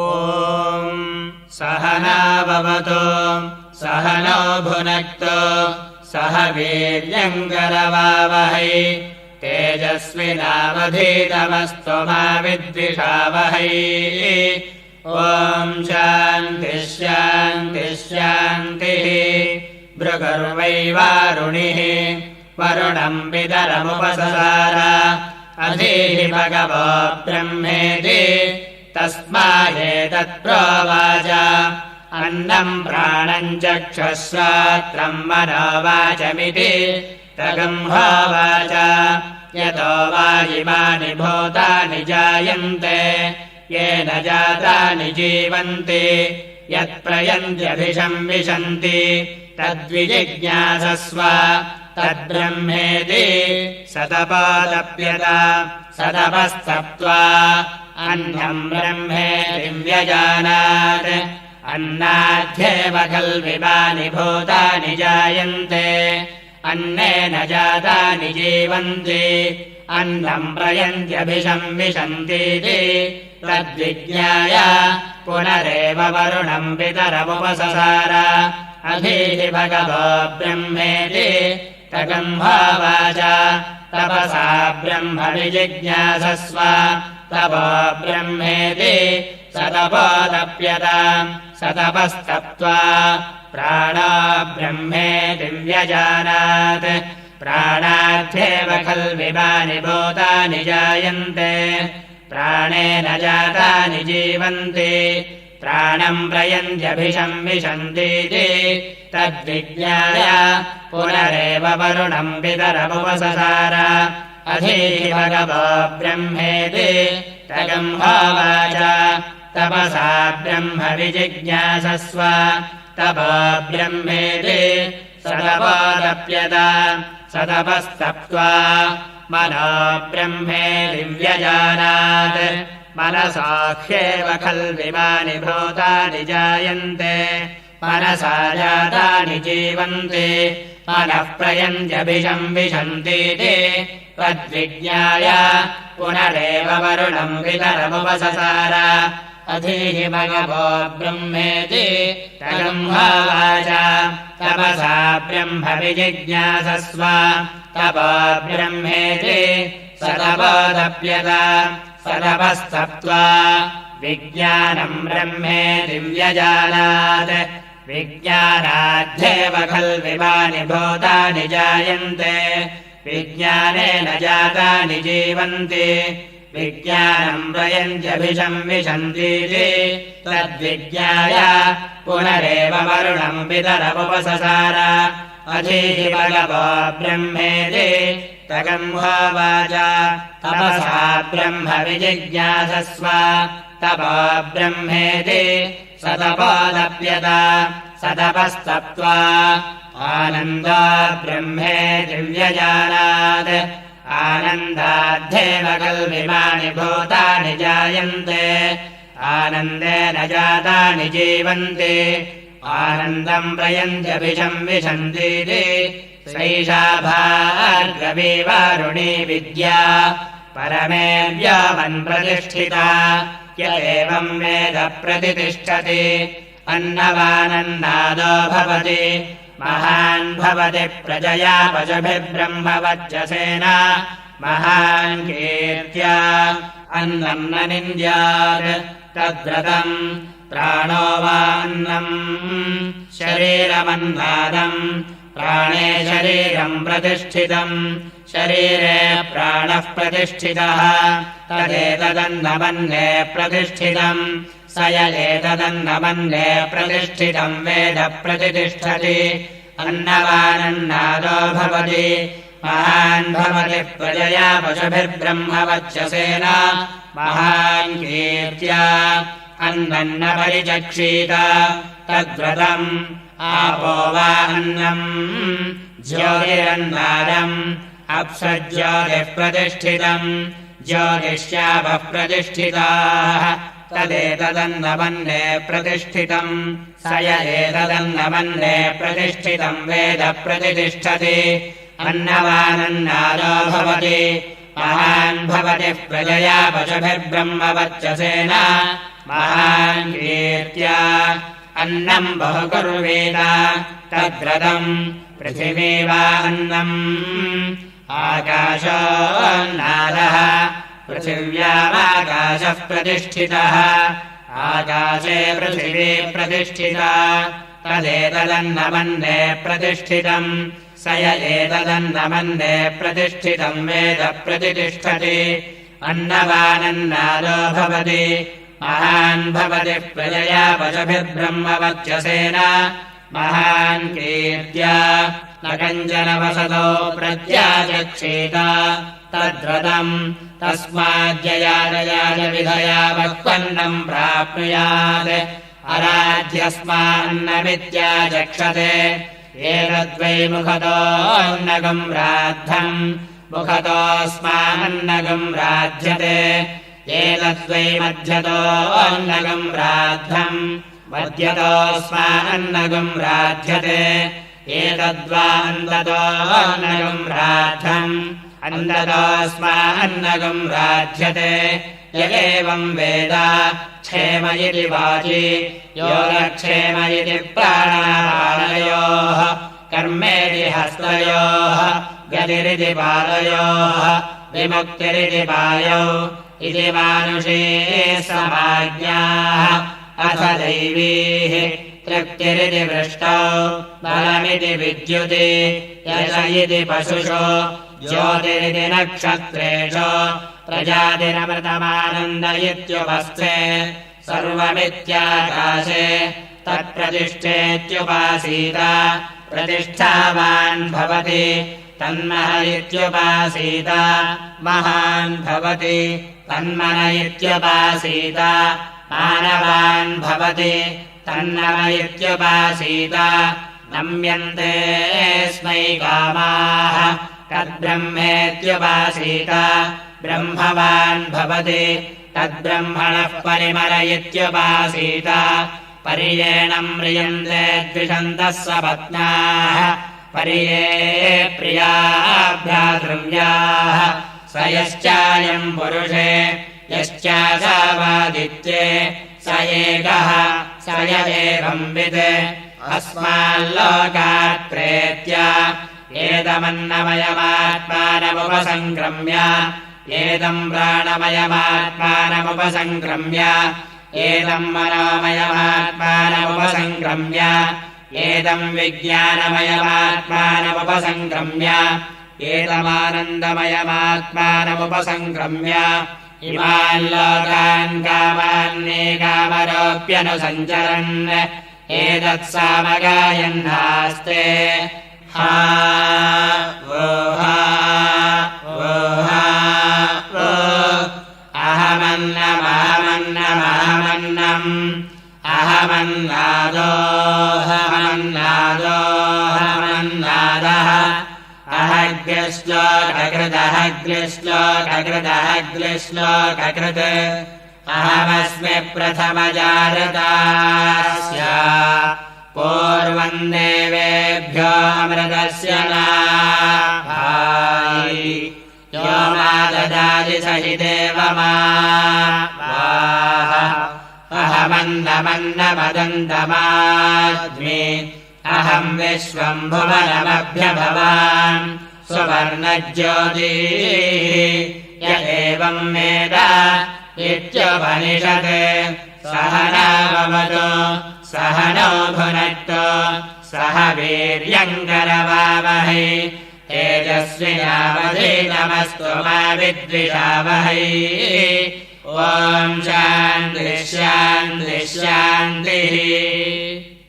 ॐ सहनाववतु सहनो भुनक्तु सह वीर्यङ्करवावहै तेजस्विनावधीतमस्तु मा विद्विषावहै। ॐ शान्तिः शान्तिः शान्तिः भृगर्वैवारुणिः वरुणम् पितरमुपससार अधीः भगवो ब्रह्मेति तस्मादेतत्प्रोवाच। अन्नम् प्राणम् चक्षुस्रात्रम् मनोवाचमिति तगम्होवाच यतो वा इमानि भूतानि जायन्ते येन जातानि जीवन्ति। यत्प्रयन्त्यभिषम् विशन्ति तद्विजिज्ञासस्व तद्ब्रह्मेति सतपादप्यत सतपस्तप्त्वा अन्नम् ब्रह्मेति व्यजानात् अन्नाध्येव खल्विमानि भूतानि जायन्ते। अन्नेन जातानि जीवन्ति। अन्नम् प्रयन्त्यभिषम् विशन्तीति तद्विज्ञाय पुनरेव वरुणम् पितरमुपससार। अधीः भगवो ब्रह्मेति। तगम्भावाच तपसा ब्रह्म विजिज्ञासस्व तपो ब्रह्मेति सतपोदप्यत सतपस्तप्त्वा प्राणा ब्रह्मेति व्यजानात्। प्राणार्थेव खल्विमानि भूतानि जायन्ते। प्राणेन जातानि जीवन्ति प्राणम् प्रयन्त्यभिषम् विशन्तीति तद्विज्ञाय पुनरेव वरुणम् पितरमुपससार अधीः भगवो ब्रह्मेति तगम्भावाच तपसा ब्रह्म विजिज्ञासस्व तपो ब्रह्मेति सतपोदप्यत। सतपस्तप्त्वा। मनो ब्रह्मेति व्यजानात् मनसाह्येव खल्विमानि भूतानि जायन्ते। मनसा जातानि जीवन्ति। मनः प्रयन्त्यभिषम् विशन्तीति तद्विज्ञाय पुनरेव वरुणम् वितरमुपससार। अधीः भगवो ब्रह्मेति तगम्भावाच तपसा ब्रह्म विजिज्ञासस्व तपो ब्रह्मेति सतपोदप्यत विज्ञानम् ब्रह्मेति व्यजानात् विज्ञानाध्येव खल्विमानि भूतानि जायन्ते। विज्ञानेन जातानि जीवन्ति। विज्ञानम् प्रयन्त्यभिषम् विशन्तीति तद्विज्ञाय पुनरेव वरुणम् पितरमुपससार। अधीः भगवो तगम्भावाच तपसा ब्रह्म विजिज्ञासस्व। तपो ब्रह्मेति सतपोदप्यत। सतपस्तप्त्वा आनन्दा ब्रह्मेति व्यजानात् आनन्दाद्धेव कल्विमानि भूतानि जायन्ते। आनन्देन जातानि जीवन्ति आनन्दम् प्रयन्त्यभिषम् विशन्तीति सैषा भार्गवी वारुणी विद्या। परमे व्यामन्प्रतिष्ठिता य एवम् वेद प्रतितिष्ठति अन्नवानन्नादो भवति। महान् भवति प्रजया पशुभिर्ब्रह्मवच्चसेन महान् कीर्त्या। अन्नम् न निन्द्यात्। तद्व्रतम् प्राणो वान्नम् शरीरमन्नादम् प्राणे शरीरम् प्रतिष्ठितम्। शरीरे प्राणः प्रतिष्ठितः। तदेतदन्नमन्ये प्रतिष्ठितम्। स य एतदन्नमन्ये प्रतिष्ठितम् वेद प्रतितिष्ठति अन्नवानन्नादो भवति। महान् भवति प्रजया पशुभिर्ब्रह्मवच्चसेन। महान् कीर्त्या अन्नन्न परिचक्षीत तद्व्रतम् आपो वा अन्नम् ज्योतिरन्नादम् अप्सज्योतिः प्रतिष्ठितम् ज्योतिष्यापः प्रतिष्ठिताः तदेतदन्नमन्ये प्रतिष्ठितम्। स य एतदन्नमन्ये प्रतिष्ठितम् वेद प्रतितिष्ठति अन्नवानन्नादो भवति। महान् भवति प्रजया पशुभिर्ब्रह्मवच्चसेन महान्वीर्त्या अन्नम् बहु कुर्वेद तद्रतम् पृथिवी वा अन्नम् आकाशोन्नादः पृथिव्यामाकाशः प्रतिष्ठितः। आकाशे पृथिवी प्रतिष्ठिता तदेतदन्नमन्ने प्रतिष्ठितम्। स य एतदन्नमन्ने प्रतिष्ठितम् वेद प्रतिष्ठति। अन्नवानन्नादो भवति महान् भवति प्रजया पशभिर्ब्रह्मवत्यसेन महान् कीर्त्या न कञ्चनवसतो प्रत्याचक्षेत तद्रतम् तस्माद्ययाजयाज विधया वक्पन्नम् प्राप्नुयात्। अराध्यस्मान्नमित्याचक्षते एतद्वै मुखतोऽन्नगम् राद्धम्। मुखतोऽस्मान्नगम् राध्यते एतद्वै मध्यतोऽन्नगम् राद्धम् मध्यतोऽस्मान्नगम् राध्यते एतद्वा अन्ततोऽन्नगम् राद्धम् अन्ततोऽस्मान्नगम् राध्यते य एवम् वेद। क्षेम इति प्राणापालयोः कर्मेति हस्तयोः। गतिरिति पादयोः विमुक्तिरिति पायौ इति मानुषे समाज्ञाः। अथ दैवीः तृप्तिरिति वृष्टौ बलमिति विद्युति यश इति पशुषु ज्योतिरिति नक्षत्रेषु प्रजातिरमृतमानन्द इत्युपस्थे सर्वमित्याकाशे तत्प्रतिष्ठेत्युपासीत प्रतिष्ठावान् भवति तन्मह इत्युपासीत महान् भवति। तन्मन इत्युपासीत मानवान् भवति। तन्नम इत्युपासीत नम्यन्ते स्मै कामाः। तद्ब्रह्मेत्युपासीत। ब्रह्मवान् भवति। तद्ब्रह्मणः परिमल इत्युपासीत पर्येणम् म्रियन्ते द्विषन्तः सपत्नाः पर्ये प्रियाभ्याद्रव्याः स यश्चायम् पुरुषे यश्चासावादित्ये स एकः स य एवंवित् अस्माल्लोकात् प्रेत्य एतमन्नमयमात्मानमुपसङ्क्रम्य एतम् प्राणमयमात्मानमुपसङ्क्रम्य एतम् मनोमयमात्मानमुपसङ्क्रम्य एतम् विज्ञानमयमात्मानमुपसङ्क्रम्य एतमानन्दमयमात्मानमुपसङ्क्रम्य इमाल्लोकान् कामान्नेकामरोऽप्यनुसञ्चरन् एतत्सामगायन्नास्ते। हा अहग्रश्लोककृदहग्रश्लोककृदहग्रश्लोककृत् अहमस्मि प्रथमजारतास्य पूर्वम् देवेभ्योऽमृतस्य नाभायि यो मा ददाति स हि देव मा अहमन्दमन्नमदन्तमाद्मि अहम् विश्वम् भुवनमभ्यभवान् सुवर्णज्योति। य एवम् वेद इत्युपनिषत्। सह नामवतु सह नो सह वीर्यङ्करवावहै तेजस्विनावधीनमस्तु मा विद्विषावहै। ॐ शान्तिः